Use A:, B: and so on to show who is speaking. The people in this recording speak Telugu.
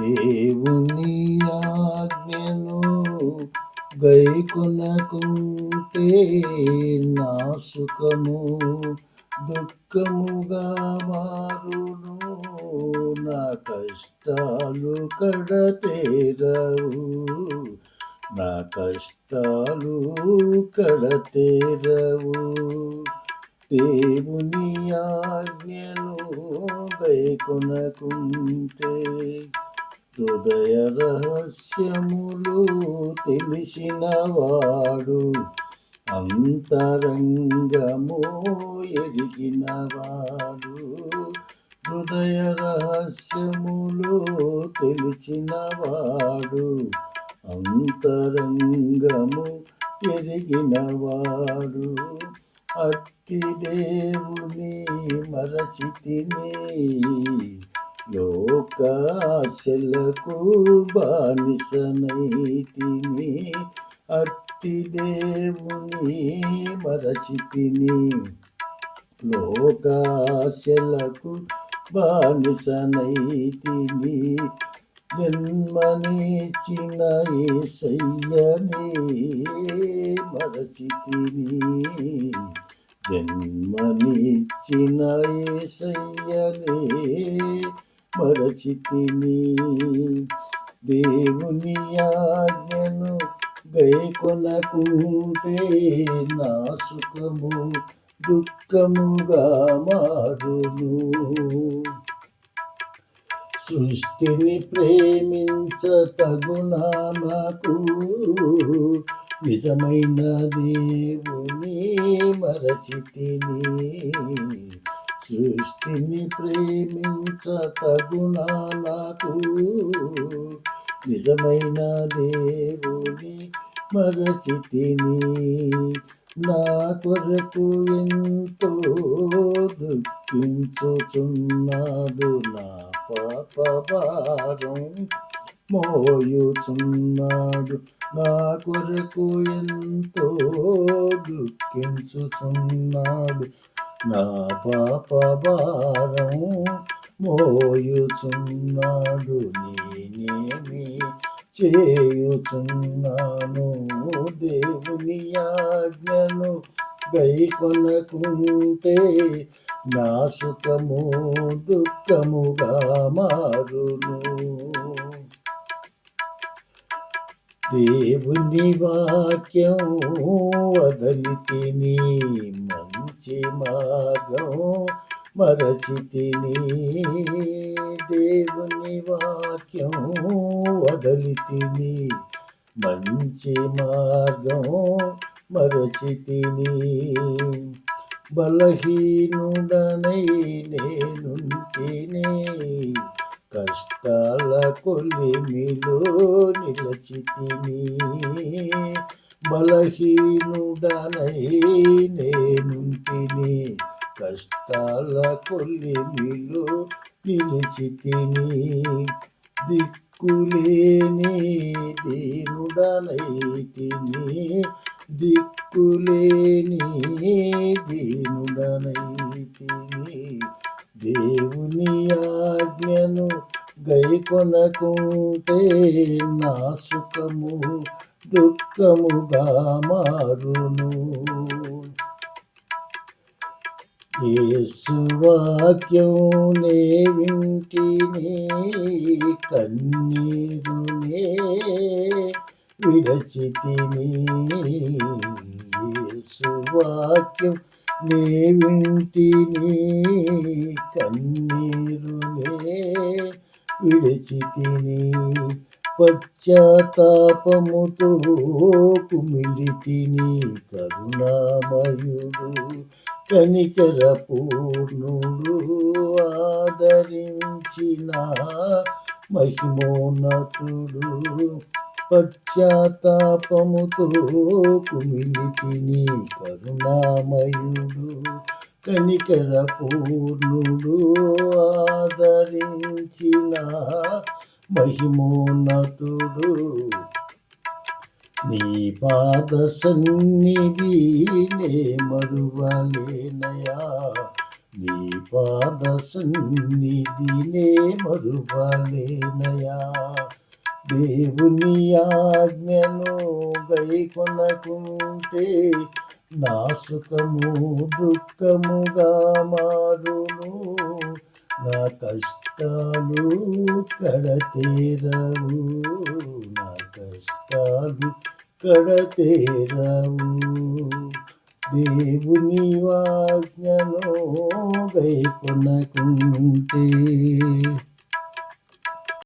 A: దేవుని ఆజ్ఞను గైకొనకుంటే నా సుఖము దుఃఖముగా మారును. నా కష్టాలు కడతేరవు నా కష్టాలు కడతేరవు. దేవుని ఆజ్ఞను గైకొనకుంటే హృదయ రహస్యములు తెలిసినవాడు అంతరంగము ఎరిగినవాడు. హృదయ రహస్యములు తెలిసినవాడు అంతరంగము ఎరిగినవాడు. అట్టి దేవుని మరచితిని లోకాశలకు బానిసనైతిని అట్టి దేవుని మరచితిని. లోకాశలకు బానిసనైతిని జన్మనిచ్చిన ఏసయ్యని మరచితిని. జన్మనిచ్చిన ఏసయ్యనే మరచితిని. దేవుని ఆజ్ఞను గైకొనకుంటే నా సుఖము దుఃఖముగా మారును. సృష్టిని ప్రేమించ తగునా నాకు నిజమైన దేవుని మరచితిని. సృష్టిని ప్రేమించ తగునా నాకు. నిజమైన దేవుని మరచితిని. నా కొరకు ఎంతో దుఃఖించుచున్నాడు నా పాప భారం మోయుచున్నాడు. నా కొరకు ఎంతో దుఃఖించుచున్నాడు. నా పాప భారం మోయుచున్నాడు నేనేమి చేయుచున్నాను? దేవుని ఆజ్ఞను గైకొనకుంటే నా సుఖము దుఃఖముగా మారును. దేవుని వాక్యం వదలి తిని మంచి మార్గం మరచితిని దేవుని వాక్యం వదలితిని మంచి మార్గం మరచితిని బలహీనుడనై నేనుంటిని కష్టాల కొలిమిలో నిలచితిని బలహీనుడనై నేనుంటిని కష్టాల నిలిచి తిని దిక్కులేని దీనుడనైతిని దిక్కులేని దీనుడనైతిని దేవుని ఆజ్ఞను గైకొనకుంటే నా సుఖము దుఃఖముగా మారును. యేసువాక్యం నే వింటిని కన్నీరునే విడచితిని యేసువాక్యం నే వింటిని కన్నీరునే విడిచితిని పశ్చాత్తాపముతో కుమిలితిని కరుణామయుడు కనికర పూర్ణుడు ఆదరించిన మహిమోన్నతుడు. పశ్చాత్తాపముతో కుమిలితిని కరుణామయుడు కనికర పూర్ణుడు ఆదరించిన మహిమోన్నతుడు నీ పాద సన్నిధి నే మరువలేనయా? నీ పాద సన్నిధి నే మరువలేనయా? దేవుని ఆజ్ఞను గైకొనకుంటే నా సుఖము దుఃఖముగా మారును. నా కష్టాలు కడతేరవు. నా కష్టాలు కడతేరవు. దేవుని వాజ్ఞలో గైకొనకుంటే